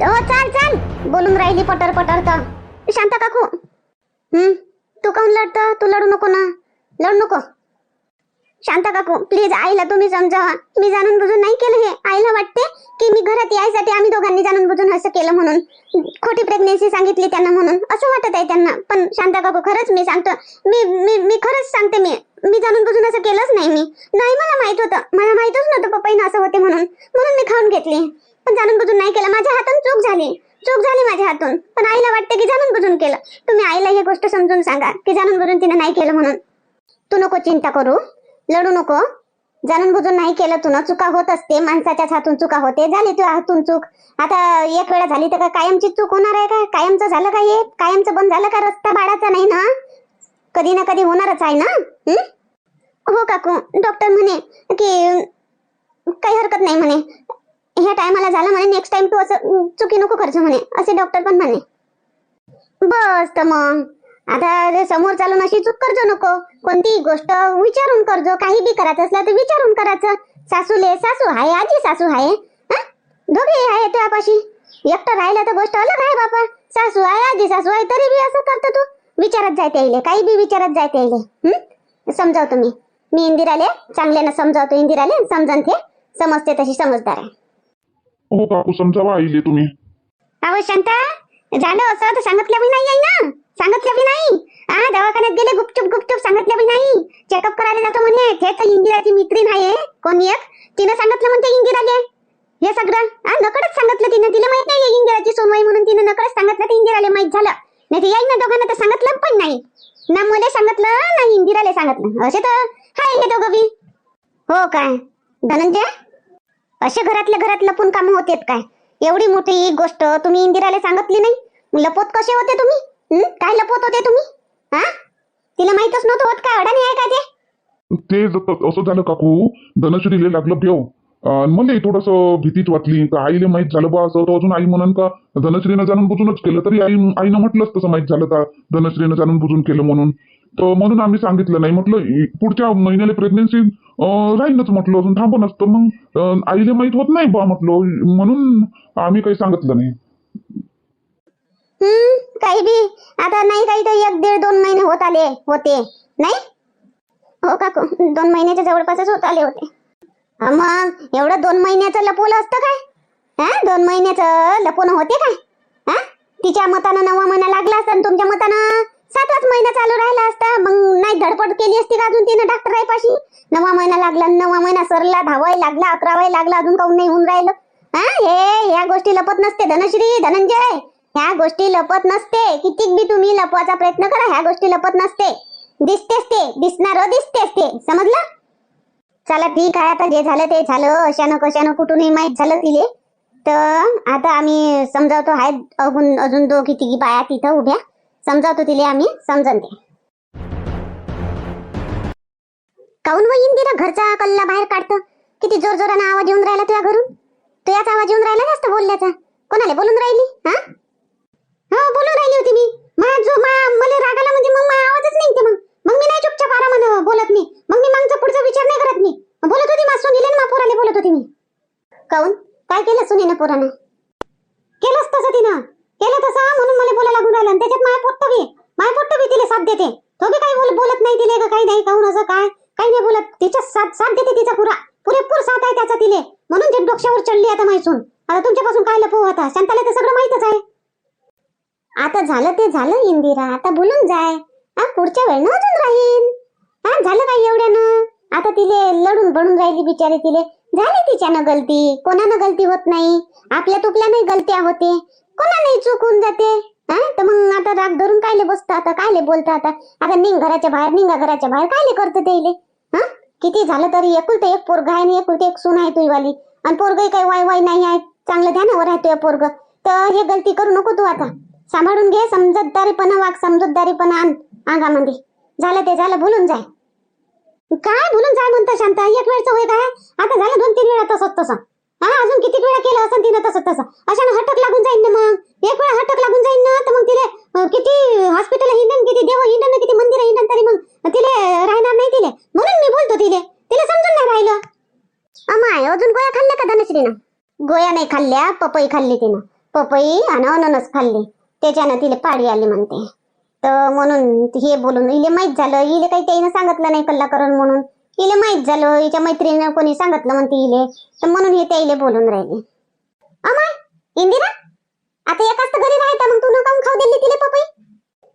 हो चाल चाल. बोलून राहिली पटर पटर तर. शांता काकू. हम्म तू काऊन लढतं? तू लढू नको ना. लढू नको. शांता काकू प्लीज आईला तुम्ही समजावा मी जाणून बुजून नाही केलं हे. आईला वाटते की मी घरात यायसाठी आम्ही दोघांनी जाणून बुजून असं केलं म्हणून. खोटी प्रेग्नेन्सी सांगितली त्यांना म्हणून. असं वाटत आहे त्यांना. पण शांता काकू खरंच मी सांगतो. मी मी मी खरंच सांगते मी. मी जाणून बुजून असं केलंच नाही मी. नाही मला माहीत होतं. मला माहितच नव्हतं पप्पाईनं असं होते म्हणून. म्हणून मी खाऊन घेतली. पण जाणून बुजून नाही केलं. माझ्या हातून चूक झाली. चूक झाली माझ्या हातून. पण आईला वाटते की जाणून बुजून केलं. तुम्ही आईला ही गोष्ट समजून सांगा की जाणून बुजून तिने नाही केलं म्हणून. तू नको चिंता करू. लढू नको. जाणून बुजून नाही केलं तू ना चुका होत असते. माणसाच्याच हातून चुका होते. झाली तुझ्या हातून चूक. आता एक वेळा झाली तर का कायमची चूक होणार आहे का? कायमचं झालं का हे? कायमचं बंद झालं का रस्ता बाळाचा नाही ना? कधी ना कधी होणारच आहे ना? हो काकू. डॉक्टर म्हणे की काही हरकत नाही म्हणे. ह्या टायमाला झालं म्हणे नेक्स्ट टाइम तू असं चुकी नको करजो म्हणे असे डॉक्टर पण म्हणे. बस तर मग. आता समोर चालून अशी चूक करजो नको. कोणतीही गोष्ट विचारून करजो. काही बी करायचं असलं तर विचारून करायचं. सासूले सासू आहे आजी सासू आहे दोघे आहे तुझ्यापाशी एकटं राहिलं तर गोष्ट अलग आहे बापा. सासू आहे आजी सासू आहे तरी बी असं करतो तू. विचारत जाय त्याईले काही बी विचारत जाय त्याईले समजावतो मी. मी इंदिराले चांगल्यानं समजावतो इंदिराले समजन ते. समजते तशी समजदार आहे. हो काकू समजावा आईले तुम्ही. अहो शांता झालं असं तर सांगितलं बी नाही आहे ना? सांगितलं बी नाही. हा दवाखान्यात गेले गुपचूप गुपचूप सांगितलं बी नाही. चेकअप करायला जातो म्हणे. हे तर इंदिराची मैत्रीण आहे. कोण एक? तिनं सांगितलं म्हणते इंदिराले. हे सगळं? हा नकडच सांगितलं तिनं. तिला माहीत नाही इंदिराची सोनवाई म्हणून तिनं नकडच सांगितलं ते इंदिराले माहीत झालं. नाही तर याई ना दोघांना तर सांगितलं पण नाही. ना मुले सांगितलं ना इंदिराले सांगितलं. असे तर हाय हे दोघं बी. हो काय? धनंजय? असे घरातल्या घरात लपून कामं होतेत काय? एवढी मोठी गोष्ट तुम्ही इंदिराला सांगितली नाही? लपवत कसे होते तुम्ही? काय लपवत होते तुम्ही? हा? तिला माहितच नव्हतं होत काय? अडाणी आहे का ते? ते असं झालं काकू. धनश्रीले लागलं भेव मला थोडस भीतीच वाटली. का आईले माहीत झालं बा? असं अजून आई म्हणून का? धनश्रीनं जाणून बुजूनच केलं. तरी आई आईनं म्हटलंच तसं माहीत झालं का? धनश्रीनं जाणून बुजून केलं म्हणून. तर म्हणून आम्ही सांगितलं नाही. म्हटलं पुढच्या महिन्याला प्रेग्नेन्सी राहीनच म्हटलं अजून थांबून असतं मग आईला माहीत होत नाही बा म्हटलं. म्हणून आम्ही काही सांगितलं नाही. हम्म काही बी. आता नाही काही तर एक दीड दोन महिने होत आले होते. नाही? हो काकू दोन महिन्याच्या जवळपासच होत आले होते. मग एवढं दोन महिन्याचं लपवलं असतं काय? हा? दोन महिन्याचं लपवणं होते काय? हा? तिच्या मतानं नवा महिना लागला असता तुमच्या मतानं? सातवाच महिना चालू राहिला असता मग नाही धडपड केली असती का अजून तिनं डॉक्टर आहे पाशी नवा महिना लागला नवा महिना सरला दहावाय लागला अकरावाय लागला अजून काऊन नाही होऊन राहिलं? हा? हे ह्या गोष्टी लपत नसते धनश्री धनंजय ह्या गोष्टी लपत नसते. कितीक बी तुम्ही लपवायचा प्रयत्न करा ह्या गोष्टी लपत नसते. दिसतेच ते दिसणार दिसतेच ते. समजलं? चला ठीक आहे आता जे झालं ते झालं. अशानं कशानं कुठूनही माहीत झालं तिले. तर आता आम्ही समजावतो आहेत अजून अजून दोघी तिघी बाया तिथं उभ्या. समजावतो तिले आम्ही समजन ते काऊन व इंदिरा घरचा कल्ला बाहेर काढतो? किती जोर जोरानं आवाज येऊन राहिला तुझ्या घरून? तुझ्याच आवाज येऊन राहिला जास्त बोलल्याचा कोणाला बोलून राहिली हा? हो बोलून राहिली होती मी. मा जो मा मला राग आला म्हणजे मग माझा आवाजच नाही ते मग. मग मी नाही चुपचाप आरा म्हण बोलत मी. मग मी मागचा पुढचा विचार नाही करत मी. बोलत होती मा सुनीले मा पोराले बोलत होती मी. काऊन? काय केलं सुनीनं पोरानं? केलंच तसं तिनं. केलं तसा म्हणून मला बोलायला लागून राहिलं. त्याच्यात माय पोट्ट बी माय पोट्ट बी तिला साथ देते. तो बी काही बोल बोलत नाही तिले का काही नाही काहून असं काय? काही नाही बोलत. तिच्या साथ साथ देते तिचा पुरा. पुरेपूर साथ आहे त्याचा तिले. म्हणून ते डोक्यावर चढली आता माहिसून. आता तुमच्यापासून काय लपवू आता? शांताला ते सगळं माहितच आहे. आता झालं ते झालं इंदिरा. आता बोलून जाय. हा पुढच्या वेळेनं अजून राहील हा झालं काय एवढ्यानं? आता तिले लढून बडून राहिली बिचारी तिले. झाली तिच्यानं गलती. कोणानं गलती होत नाही. आपल्या तुपल्यानंही गलत्या होते. कोणालाही चूक होऊन जाते तर मग आता राग धरून कायले बसतं आता? कायले बोलतं आता? आता निघ घराच्या बाहेर निघा घराच्या बाहेर. कायले करतं त्याले हा? किती झालं तरी एकुलते एक पोरग आहे आणि एकुलते एक सून आहे तुझीवाली आणि पोरगही काही वाय वाय नाही आहे. चांगलं ध्यानावर आहे तुझ्या पोरग. तर हे गलती करू नको तू आता. सांभाळून घे समजतदारीपणा वाग समजूतदारीपणा आण अंगामध्ये. झालं ते झालं बोलून जाय. काय? बोलून जाय म्हणतं शांता. एक वेळचं होय काय? आता झालं दोन तीन वेळा तसंच तसं हा अजून किती वेळा केलं असं तिनं तसं तसं. अशा हटक लागून जाईन ना मग. एक वेळा हटक लागून जाईन ना तर मग तिले किती हॉस्पिटल हिंडन किती देव हिंडन किती मंदिर हिंडन तरी मग तिले राहणार नाही तिले. म्हणून मी बोलतो तिले. तिला समजून नाही राहिलं. अमाय अजून गोळ्या खाल्ल्या का धनश्रीनं? गोळ्या नाही खाल्ल्या पपई खाल्ली तिनं. पपई आणि अननस खाल्ली. त्याच्यानं तिला पाडी आली म्हणते. तर म्हणून हे बोलून इले माहीत झालं इले काही त्याईनं सांगितलं नाही कल्ला करून म्हणून. हिला माहीत झालं हिच्या मैत्रिणीनं कोणी सांगितलं म्हणते इले तर म्हणून हे त्याईले बोलून राहिले. अमाय इंदिरा आता एकाच तर घरी राहायचं मग तू न काऊन खाऊ दिली तिले पपई.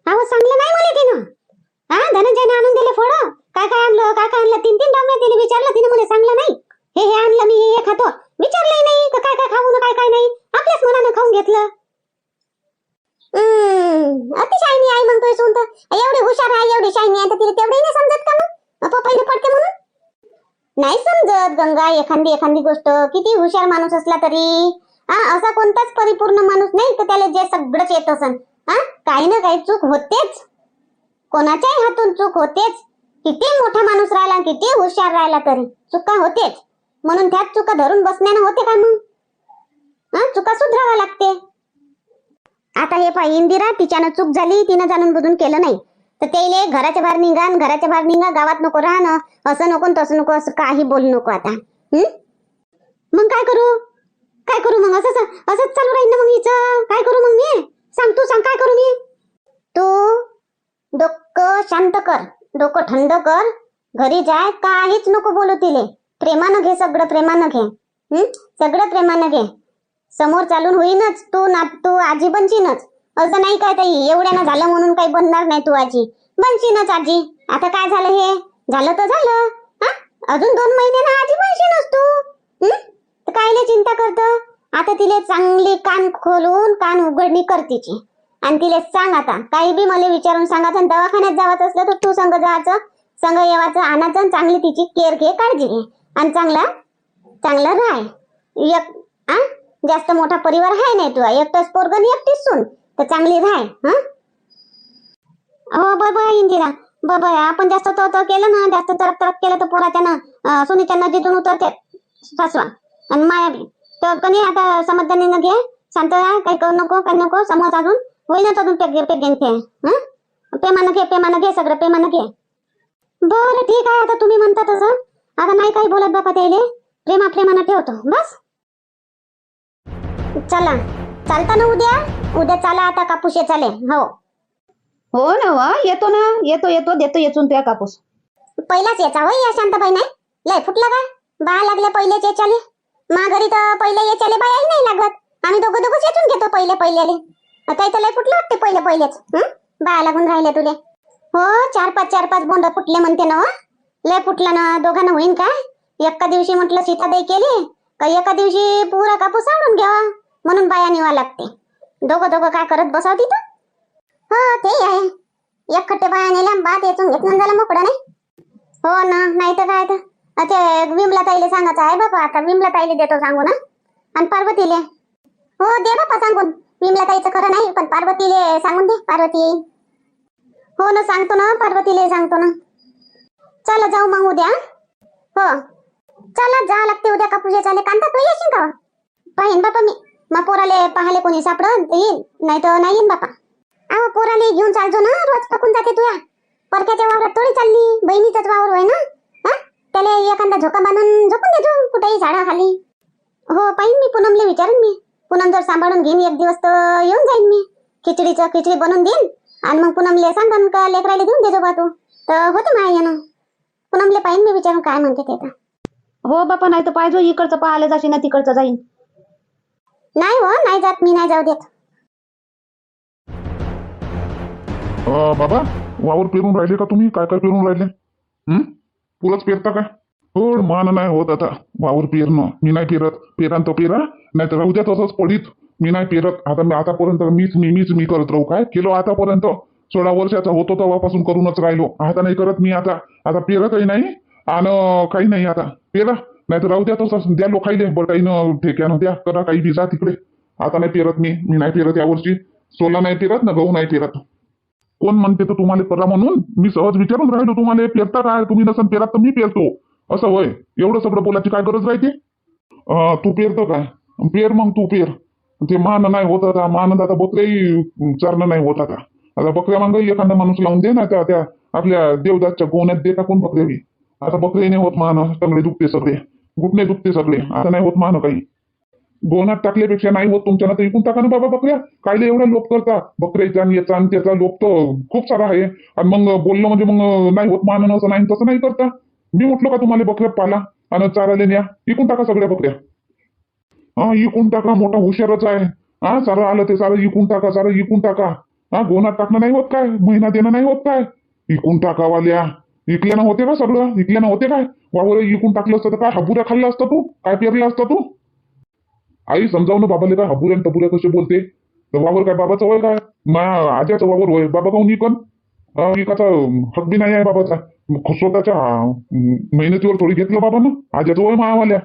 अहो सांगलं नाही मला तिनं. हा धनंजयने आणून दिले फळ काय काय आणलं काय काय आणलं तीन तीन डावण्या तिने विचारलं तिने मला सांगलं नाही. हे हे आणलं मी हे खातो. विचारलंय नाही का काय काय खाऊ ना काय काय नाही. आपल्याच मनानं खाऊन घेतलं. हम्म, अति म्हणतोय सून तर. एवढी हुशार आहे एवढी शायनी आहे तर तिला तेवढी नाही समजत का मग? पपईला पडते म्हणून. नाही समजत गंगा एखादी एखादी गोष्ट. किती हुशार माणूस असला तरी. हा असा कोणताच परिपूर्ण माणूस नाही तर त्याला जे सगळंच येत असन. हा काही ना काही चूक होतेच. कोणाच्याही हातून चूक होतेच. किती मोठा माणूस राहिला किती हुशार राहिला तरी. चुका होतेच. म्हणून त्यात चुका धरून बसण्यानं होते का मग? हा चुका सुधरावा लागते. आता हे पाय इंदिरा तिच्यानं चूक झाली तिनं जाणून बुजून केलं नाही. तर ते घराच्या बाहेर निघा घराच्या बाहेर निघा गावात नको राहणं असं नको तसं नको असं काही बोलू नको आता. हम्म मग काय करू? काय करू मग? असंच असंच चालू राहील ना मग हिचं? काय करू मग मी? सांग तू सांग काय करू मी? तू डोकं शांत कर डोकं थंड कर घरी जाय काहीच नको बोलू तिले. प्रेमानं घे सगळं प्रेमानं घे. हम्म सगळं प्रेमानं घे. समोर चालून होईनच तू ना तू आजी बनशीनच असं नाही काय ताई एवढ्यानं झालं म्हणून काही बनणार नाही तू आजी. बनशीनच आजी आता काय झालं हे? झालं तर झालं. हा? अजून दोन महिन्यानं आजी बनशीनच तू. हं? कायले चिंता करत? आता तिले चांगली कान खोलून कान उघडणी करतीची आणि तिले सांग आता. काही बी मला विचारून सांगायचं आणि दवाखान्यात जावं असलं तर तू संग जायचं. संग येवायचं आणायचं आणि चांगली तिची केअर घे काळजी घे. आणि चांगला चांगला राह. एक आ? जास्त मोठा परिवार आहे नाही तुला एकटाच पोरग एकटीच सून. तर चांगली राह हं? हो बाबा इंदिरा बाबा आपण जास्त तर तर केलं ना जास्त तरक तरक केलं तर पुरा त्यानं सुनीच्या नदीतून उतरते सासवा आणि माया बी. तर कधी आता समजदारीनं घे शांत राहा काही करू नको काही नको समज अजून. होईनच अजून पे पेगेन घेऊन ते हं? प्रेमानं घे प्रेमानं घे सगळं प्रेमानं घे. बरं ठीक आहे आता तुम्ही म्हणता तसं. आता नाही काही बोलत बापा त्याले. प्रेमा प्रेमानं ठेवतो बस. चला. चालता ना उद्या? उद्या चला आता कापूस चाले हो. हो ना वा येतो ना. येतो येतो. देतो येचून तुया कापूस. पहिलाच याचा होय या शांताबाई नाही? लय फुटला काय बा लागल्या पहिलेच याच्याले. मा घरी तर पहिले याच्याले बायाही नाही लागत. आम्ही दोघं दोघंच येचून घेतो पहिले पहिल्याले. आता इथं लय फुटलं वाटते पहिले पहिलेच? बाया लागून राहिले तुले. हो चार पाच चार पाच बोंड फुटले म्हणते ना हो. लय फुटलं ना दोघांना होईन काय? एका दिवशी म्हटलं सीतादाई केली का एका दिवशी पुरा कापूस आवडून घ्यावा? म्हणून बाया निवा लागते. दोघं दोघं काय करत बसाव तिथं? हो ते आहे. एक खट्टे बाया नेल्या बात येचून घेतलं झालं मोकळं नाही? हो ना नाही तर काय तर? अच्छा विमला ताईले सांगायचं आहे बाबा आता विमला ताईले देतो सांगू ना आणि पार्वतीले. हो दे बापा सांगून. विमला ताईचं खरं नाही पण पार्वतीले सांगून दे पार्वती. येईल हो ना सांगतो ना पार्वतीले सांगतो ना. चला जाऊ मग उद्या हो? चला जा लागते उद्या कापूस चाले कांदा तू येशील का? पाहिन बापा मी. मग पोराले पाहाले कोणी सापडन? येईल नाही तर नाही येईन बापा. अहो पोराले घेऊन चालतो ना. रोज पकून जाते तुया. परक्याच्या वावरात थोडी चालली. बहिणीचाच वावर होय ना? हा? त्याला एखादा झोका बांधून झोपून देतो कुठेही झाडाखाली हो पाहिन मी. पूनमले विचारून मी. पूनम जर सांभाळून घेईन एक दिवस तर येऊन जाईन मी. खिचडीचं खिचडी बनवून देईन. आणि मग पूनमले सांगन का लेकराला देऊन देजो बा तू. तर होते माझ्या यानं पूनमले पाहिन मी विचारून काय म्हणते ते हो बापा नाही तर पाहिजे. इकडचं पाहायला जाशील ना तिकडचं जाईन. नाही हो नाही जात मी नाही जाऊ देत. बाबा वावर पेरून राहिले का तुम्ही? काय काय पेरून राहिले? हं? पुरंच पेरता का हो मान नाही होत आता वावर पेरणं. मी नाही पेरत. पेरान तो पेरा नाही तर राहू द्या तसंच पडीत. मी नाही पेरत. आता मी आतापर्यंत मीच मी मीच मी करत राहू. काय? केलो आतापर्यंत. सोळा वर्षाचा होतो तेव्हापासून करूनच राहिलो. आता नाही करत मी आता. आता पेरतही नाही आणि काही नाही आता. पेरा. नाही तर राहू द्या तसंच द्या लोकाईले बरं काही ठेक्यानं द्या करा काही बी जा तिकडे. आता नाही पेरत मी मी नाही पेरत यावर्षी सोला नाही पेरत ना गहू नाही पेरत. कोण म्हणते तर तुम्हाला करा म्हणून? मी सहज विचारून राहिलो तुम्हाला पेरता काय? तुम्ही नसन पेरात तर मी पेरतो. असं होय. एवढं सगळं बोलायची काय गरज राहते? तू पेरतो काय? पेर मग तू पेर. ते मान नाही होत आता मान आता बकऱ्याही चारणं नाही होत आता. आता बकऱ्या मग एखादा माणूस लावून दे ना त्या त्या आपल्या देवदासच्या गोण्यात दे टाकून बकऱ्यावी. आता बकऱ्याने नाही होत मान सगळे दुखते सगळे. घुटणे दुखते सगळे. आता नाही होत मान काही. गोनात टाकल्यापेक्षा नाही होत तुमच्या तर इकून टाका ना बाबा बकऱ्या. कायले एवढा लोप करता? बकऱ्याचा आणि याचा आणि त्याचा लोप तर खूप सारा आहे. आणि मग बोललं म्हणजे मग नाही होत मानणं असं नाही तसं नाही करता. मी म्हटलं का तुम्हाला बकऱ्या पाला? आणि चाराले न्या. इकून टाका सगळ्या बकऱ्या. हा इकून टाका. मोठा हुशारच आहे. हा सारं आलं ते सारं इकून टाका सारं इकून टाका. हा गोनात टाकणं नाही होत काय? महिना देणं नाही होत काय? इकून टाका वाल्या होते का सगळं. इकल्यानं होते काय? वावर इकून टाकलं असतं तर काय? हबुऱ्या खाल्ला असतं तू? काय पेरलं असतं तू? आई समजाव ना बाबाले काय हबुऱ्या आणि टपुऱ्या कसे बोलते? तर वावर काय बाबाचं वय काय? मा आज्याचं वावर वय. बाबा काहून इकन? अं, हक बी नाही आहे बाबाचा. स्वतःच्या मेहनतीवर थोडी घेतलं बाबा ना? आज्याचं वय मायावाल्या.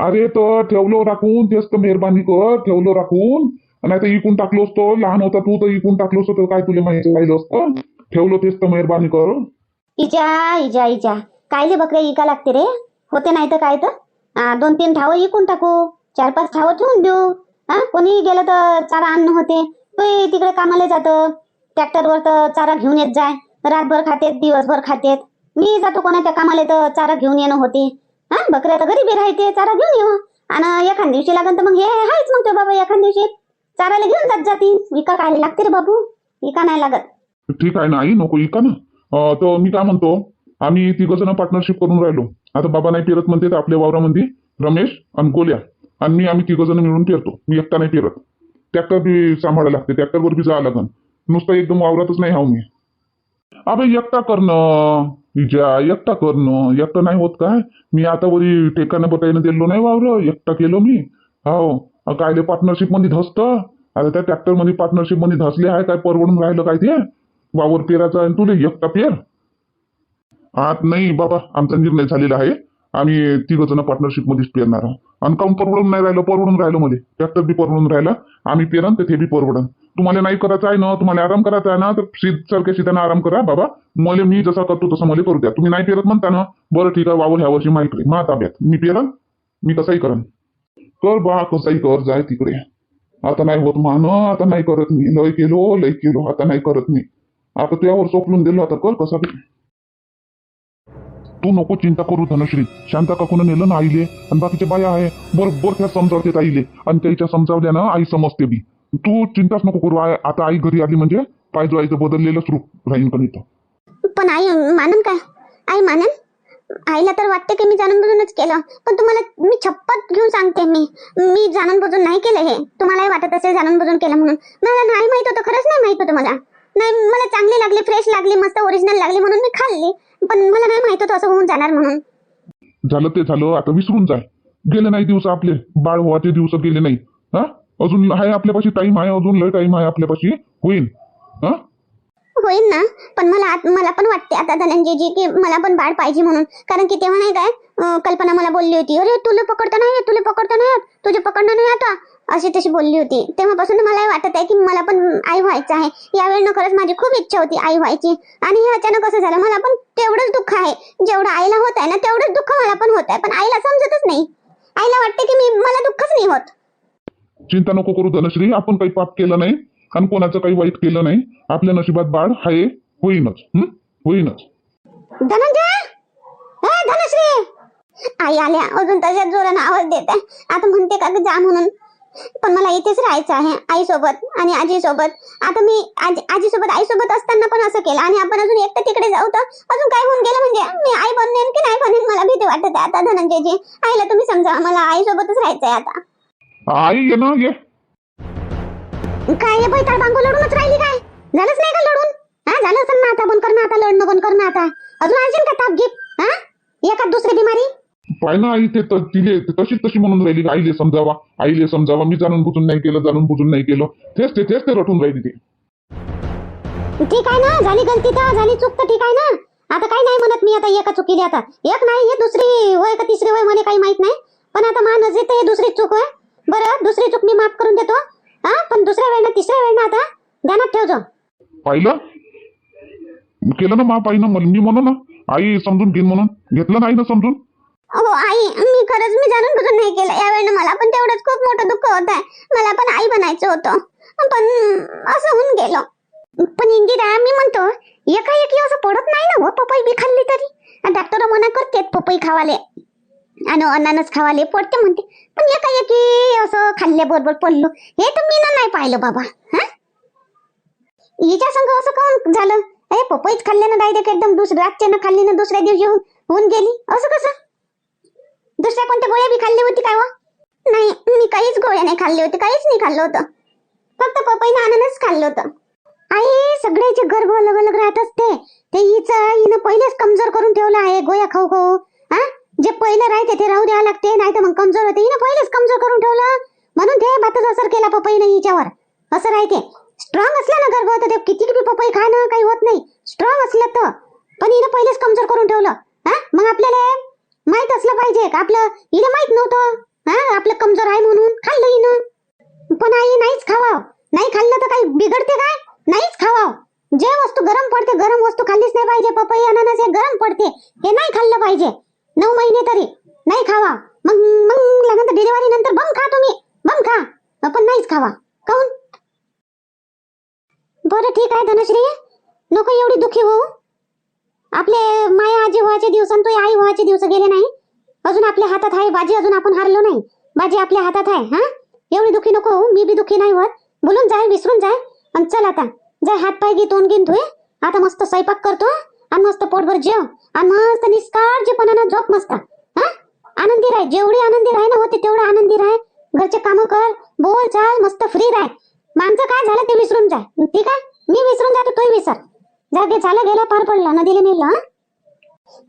अरे तर ठेवलो राखून तेच तर मेहरबानी कर. ठेवलो राखून. नाही तर इकून टाकलो असतो. लहान होता तू तर इकून टाकलो असतो. तर काय तुला माहिती राहिलं असतं? ठेवलो तेच तर मेहरबानी कर. इजा इजा इजा. कायले बकऱ्या इका लागते रे? होते नाही तर काय तर? दोन तीन ठावं इकून टाकू. चार पाच ठावं ठेवून देऊ. हा कोणी गेलं तर चारा अन्न होते. तिकडे कामाला जातं. ट्रॅक्टरवर तर चारा घेऊन येत जाय. रातभर खातेत दिवसभर खातेत. मी जातो कोणाच्या कामाला तर चारा घेऊन येणं होते. हा बकऱ्या तर घरी बी राहते चारा घेऊन येऊ. आणि एखाद दिवशी लागन तर मग हे आहेच मग ते बाबा एखाद दिवशी चाराला घेऊन जात जातील विका काय लागते रे बाबू. विका नाही लागत. ठीक आहे ना आई नको इका ना. तर मी काय म्हणतो आम्ही तिघ जण पार्टनरशिप करून राहिलो. आता बाबा नाही पेरत म्हणते तर आपल्या वावरामध्ये रमेश आणि गोल्या. आणि मी आम्ही तिघ जण मिळून पेरतो. मी एकटा नाही पेरत. ट्रॅक्टर बी सांभाळायला लागते. ट्रॅक्टरवर बी जावं लागन. नुसतं एकदम वावरातच नाही हाव मी. अबे एकटा करणं. विजा एकटा करणं. एकटं नाही होत काय? मी आता वरी ठेकाने बटाईनं दिलो नाही वावर. एकटा केलो मी. हो कायले पार्टनरशिपमध्ये धसत? आता त्या ट्रॅक्टरमध्ये पार्टनरशिपमध्ये धसले आहे काय? परवडून राहिलं काय ते? वावर पेरायचा आणि तुले एकटा पेर आत नाही बाबा आमचा निर्णय झालेला आहे. आम्ही तिघ जण पार्टनरशिप मध्येच पेरणार आहोत. आणि काऊन परवडून नाही राहिलं? परवडून राहिलं मध्ये ट्रॅक्टर बी परवडून राहिला. आम्ही पेरन तर ते बी परवडन. तुम्हाला नाही करायचं आहे ना? तुम्हाला आराम करायचा आहे ना? तर सीध सारख्या सीताना आराम करा बाबा. मला मी जसा करतो तसं मला करू द्या. तुम्ही नाही पेरत म्हणता ना? बरं ठीक आहे वावर ह्या वर्षी माहिती मा ताब्यात मी पेरन मी कसाही करन. कर बा कसाही कर. जाय तिकडे. आता नाही होत मान. आता नाही करत मी. लय केलो लय केलो. आता नाही करत मी. आता तुझ्यावर सोपलून दिलो होतं कर कसा बी तू नको चिंता करू धनश्री. शांता काकून नेलं ना आईले आणि बाकीच्या बाया आहे. बरोबर त्या समजावते आईले. आणि त्याच्या समजावल्यानं आई समजते बी. तू चिंताच नको करू. आय- आता आई घरी आली म्हणजे पाहिजे आईचं बदललेलंच रूप राहीन का इथं पण आई मानन काय? आई मानन? आईला तर वाटते की मी जाणून बुजूनच केलं. पण तुम्हाला मी छप्पत घेऊन सांगते मी. मी जाणून बुजून नाही केलं हे. तुम्हालाही वाटत असेल जाणून बुजून केलं म्हणून. मला नाही माहीत होतं खरंच नाही माहीत होतं मला. नाही मला चांगली लागली फ्रेश लागली मस्त ओरिजिनल लागली म्हणून मी खाल्ली. पण मला नाही माहीत होतं असं होऊन जाणार म्हणून. झालं ते झालं आता विसरून जाय. गेले नाही दिवस आपले. बाळ व्हाचे दिवस गेले नाही. हा? अजून आहे आपल्यापाशी टाइम आहे अजून लय टाइम आहे आपल्यापाशी. होईल हा? होईल ना. पण मला आत- मला पण वाटते आता धनंजयजी की मला पण बाळ पाहिजे म्हणून. कारण की तेव्हा नाही काय अं, कल्पना मला बोलली होती अरे तुला पकडता नाही येत, तुला पकडता नाही येत, तुझे पकडणं नाही आता. अशी तशी बोलली होती. तेव्हापासून मलाही वाटत आहे की मला पण आई व्हायचं आहे. यावेळेनं खरंच माझी खूप इच्छा होती आई व्हायची. आणि हे अचानक कसं झालं मला पण तेवढंच दुःख आहे. जेवढं आईला होत आहे ना तेवढंच दुःख मला पण होत आहे. पण आईला समजतच नाही. आईला वाटते की मी मला दुःखच नाही होत. चिंता नको करू धनश्री आपण काही पाप केलं नाही. आणि कोणाचं काही वाईट केलं नाही. आपल्या नशिबात बाळ आहे होईनच? होईनच. धनंजय! धनश्री! आई आल्या. अजून तशाच जोरानं आवाज देत आहे. आता म्हणते का जा म्हणून? पण मला इथेच राहायचं आहे आई सोबत आणि आजी सोबत आता मी आजी आजी सोबत आई सोबत असताना पण असं केलं. आणि आपण अजून एकटं तिकडे जाऊ तर अजून काय होऊन गेलं? म्हणजे मी आई बनेन की नाही बनेन मला भीती वाटत आहे आता धनंजयजी आईला तुम्ही समजा मला आई सोबतच राहायचंय आता. आई ये ना ये. काय हे बैताळ बांगो लढूनच राहिली काय? झालंच नाही का लढून? हा झालं असेल ना आता बंद कर ना आता लढणं बंद कर ना आता. अजून आणशील का ताप घेत? हा? एखाद दुसरी बिमारी? पाय ना आई ते त- तिले ते तशीच तशी म्हणून राहिली आईले समजावा आईले समजावा मी जाणून बुजून नाही केलं जाणून बुजून नाही केलं. तेच ते तेच ते रटून राहिली ते. ठीक आहे ना? झाली गलती तर झाली चूक तर ठीक आहे ना? आता काही नाही म्हणत मी आता एका चुकीली आता. एक नाही हे दुसरी होय का तिसरी होय मला काही माहीत नाही. पण आता मा नजरेत हे दुसरी चूक होय. बरं दुसरी चूक मी माफ करून देतो. हा? पण दुसऱ्या वेळेला तिसऱ्या वेळेला आता ध्यानात ठेवतो पाहिलं? केलं ना मा पाहिजे ना मी म्हणू ना आई समजून घेईन म्हणून. घेतलं नाही ना समजून? हो आई मी खरंच मी जाणून बुजून नाही केलं. यावेळेला मला पण तेवढंच खूप मोठं दुःख होत आहे. मला पण आई बनायचं होतं. पण असं होऊन गेलं. पण इंदिरा मी म्हणतो एकाएकी असं पडत नाही ना हो पपई बी खाल्ली तरी? डॉक्टर मना करतेत पपई खावाले. आणि अनानस खावाले पडते म्हणते. पण एकाएकी असं खाल्ल्या बरोबर पडलो. हे तर मी नाही पाहिलं बाबा हा? हिच्या संग असं काऊन झालं? अरे पपईच खाल्ल्यानं डायरेक्ट एकदम दुसऱ्या रातच्यानं खाल्ली ना दुसऱ्या दिवशी होऊन गेली. असं कसं? दुसऱ्या कोणत्या गोळ्या बी खाल्ली होती काय हो? नाही मी काहीच गोळ्या नाही खाल्ली होती काहीच नाही खाल्लं होतं. फक्त पपईनं अनानस खाल्लं होतं. आई सगळ्याचे गर्भ अलग अलग राहत असते. ते हिचं हिनं पहिलेच कमजोर करून ठेवलं आहे गोळ्या खाऊ खाऊ. हा? जे पहिलं राहते ते राहू द्यावं लागते नाही तर मग कमजोर होते. हिनं पहिलेच कमजोर करून ठेवलं. म्हणून ते भातच असर केला पपईनं हिच्यावर. असं राहते. स्ट्रॉंग असलं ना गर्भ तर ते किती बी पपई खाणं काही होत नाही. स्ट्रॉंग असलं तर. पण हिनं पहिलेच कमजोर करून ठेवलं. हा? मग आपल्याला माहीत असलं पाहिजे. का आपलं हिला माहीत नव्हतं. हा? आपलं कमजोर आहे म्हणून खाल्लं हिनं. पण आई नाहीच खावा नाही खाल्लं तर काही बिघडते काय? नाहीच खावा जे वस्तू गरम पडते गरम वस्तू खाल्लीच नाही पाहिजे. पपई अननस हे गरम पडते. हे नाही खाल्लं पाहिजे. नऊ महिने तरी नाही खावा मग मग लग्न डिलिव्हरी नंतर बम खा तुम्ही. बम खा. पण नाहीच खावा. काऊन? बरं ठीक आहे धनश्री. नको एवढी दुखी होऊ. आपले माया आजी व्हायचे दिवस आणि तो आई व्हायचे दिवस गेले नाही. अजून आपल्या हातात आहे बाजी अजून आपण हारलो नाही. बाजी आपल्या हातात आहे हा? एवढी दुखी नको मी बी दुखी नाही होत. बोलून जाय विसरून जाय. आणि चल आता. जाय हात पाय घे तोंड घेऊन धुये. आता मस्त स्वयंपाक करतो आणि मस्त पोटभर जेव. आणि मस्त निष्काळजीपणानं झोप मस्त. हा? आनंदी राह. जेवढी आनंदी राह ना होते तेवढं आनंदी राह. घरचे काम कर बोल चाल मस्त फ्री राह. माणसं काय झालं ते विसरून जाय. ठीक आहे? मी विसरून जातो तोही विसर. जागे झालं गेलं पार पडलं नदीला नेलं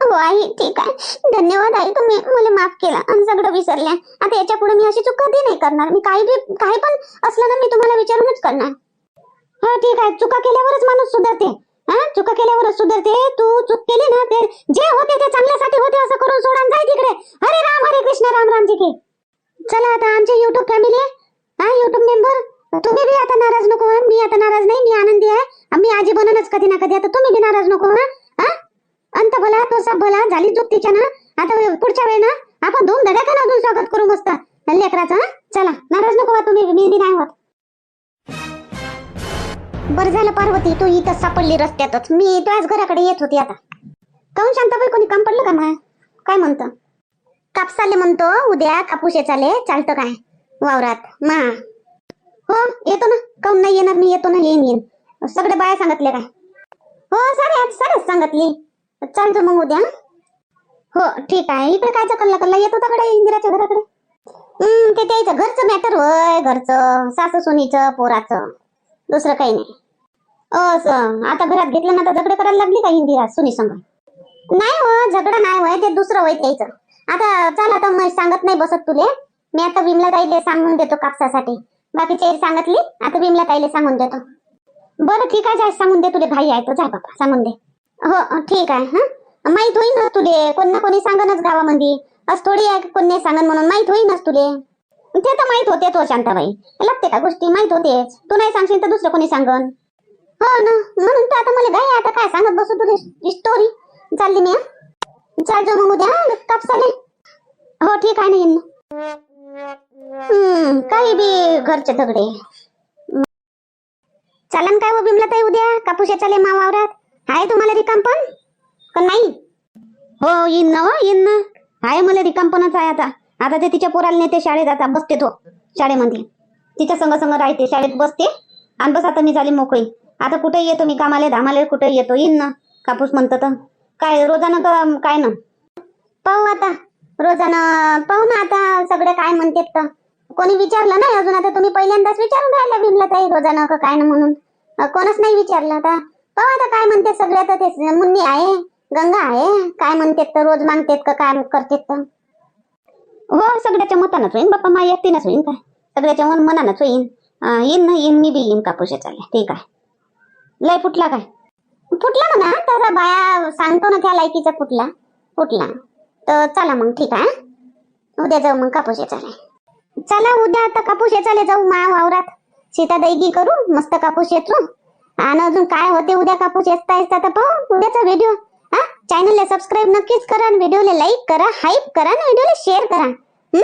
हो? आई ठीक आहे. धन्यवाद आई तुम्ही मला माफ केला आणि सगळं विसरल्या आता याच्यापुढे मी अशी चूक कधी नाही करणार. मी काही बी काही पण असलं ना मी तुम्हाला विचारूनच करणार. हा ठीक आहे. चुका केल्यावरच माणूस सुधारते. हा? चुका केल्यावरच सुधारते. तू चूक केली ना ते जे होते ते चांगल्यासाठी होते असं करून सोडून जाय तिकडे. हरे राम हरे कृष्ण राम राम जी की. चला आता आमचे युट्यूब फॅमिली हा युट्यूब मेंबर तुम्ही बी आता नाराज नको हा? मी आता नाराज नाही मी आनंदी आहे. मी आजी बनूनच कधी ना कधी आता तुम्ही बी नाराज नको हा? अंत भला तो सब भला झाली चूक तिच्या ना आता पुढच्या वेळी ना आपण दोन धड्याकानं अजून स्वागत करू मस्त. लेकराचं चला नाराज नको व्हा तुम्ही मी बी नाही होत. बरं झालं पार्वती तू इथं सापडली रस्त्यातच. मी तुझ्याच घराकडे येत होती आता. काऊन शांताबाई कोणी काम पडलं का मग काय म्हणतं? कापसाले म्हणतो उद्या कापूस चाले चालतं काय? वावरात. मा हो येतो ना. काऊन नाही येणार? मी येतो ना येईन येईन. सगळे बाया सांगितले काय? हो सारे आज सांगितली. चालतो मग उद्या हो? ठीक आहे. इकडे काय कल्ला कल्ला येतो तकडे इंदिराच्या घराकडे? हम्म ते त्याचं घरचं मॅटर होय घरचं. सासू सुनीचं पोराचं. दुसरं काही नाही. असं आता घरात घेतलं ना तर झगडे करायला लागली का इंदिरा सुनी संग? नाही हो झगडं नाही होय ते दुसरं वय त्याचं आता चाल आता मी सांगत नाही बसत तुले. मी आता विमला जाईल सांगून देतो कापसासाठी. बाकीचे सांगितली आता भीमला ताईला सांगून देतो. बरं ठीक आहे जाय सांगून दे तुले भाई आहे तो जा बाबा सांगून दे. हो ठीक आहे हा? माहीत होईन ना तुले कोण ना कोणी सांगनच गावामध्ये असं थोडी आहे की कोण नाही सांगन म्हणून माहीत होईनच तुले? ते तर माहीत होते तो शांताबाई. लागते का गोष्टी? माहीत होतेच तू नाही सांगशील तर दुसरं कोणी सांगन. हो ना म्हणून तर आता मला गाय आता काय सांगत बसू तुले? स्टोरी चालली मी चाल जाऊ मग उद्या कापसाले हो ठीक आहे ना ना. हम्म काही बी घरचे दगडे चालन काय हो बिमला ताई उद्या? कापूस याचाले मा वावरात आहे तुम्हाला रिकाम पण का नाही? हो येईन ना हो येईन ना. आहे मला रिकाम पणच आहे आता. आता ते तिच्या पोराला नेते शाळेत आता बसते तो शाळेमध्ये. तिच्या संग संग राहते शाळेत बसते. आणि बस आता मी झाली मोकळी. आता कुठे येतो मी? कामाले धामाले कुठे येतो? येईन ना. कापूस म्हणतं तर. काय रोजानं का काय ना? पाहू आता. रोजानं पाहू ना आता सगळे काय म्हणतात तर. कोणी विचारलं नाही अजून आता तुम्ही पहिल्यांदाच विचारून राहिला भीमला ताई रोजानं का काय ना म्हणून. कोणच नाही विचारलं आता. पाहू आता काय म्हणते सगळे आता ते मुन्नी आहे गंगा आहे काय म्हणतात तर रोज मागतात का काय करतात तर. हो सगळ्याच्या मतानच होईन बाप्पा मा एकटीनच होईन काय. सगळ्याच्या मन मनानच होईन. येईन ना येईन मी बी येईन कापूस चालले ठीक आहे. लय फुटला काय? फुटला म्हणा तर बाया सांगतो ना त्या लायकीचा फुटला. फुटला. तर चला मग ठीक आहे उद्या जाऊ मग कापूस चाले चला उद्या आता कापूस येचाले जाऊ मा वावरात. सीता दैगी करू मस्त कापूस येतो. आणि अजून काय होते उद्या कापूस येता येता तर पाहू. उद्याचा व्हिडिओ हा? चॅनलला सबस्क्राईब नक्कीच करा व्हिडिओला लाईक करा हाईप करा आणि व्हिडिओला शेअर करा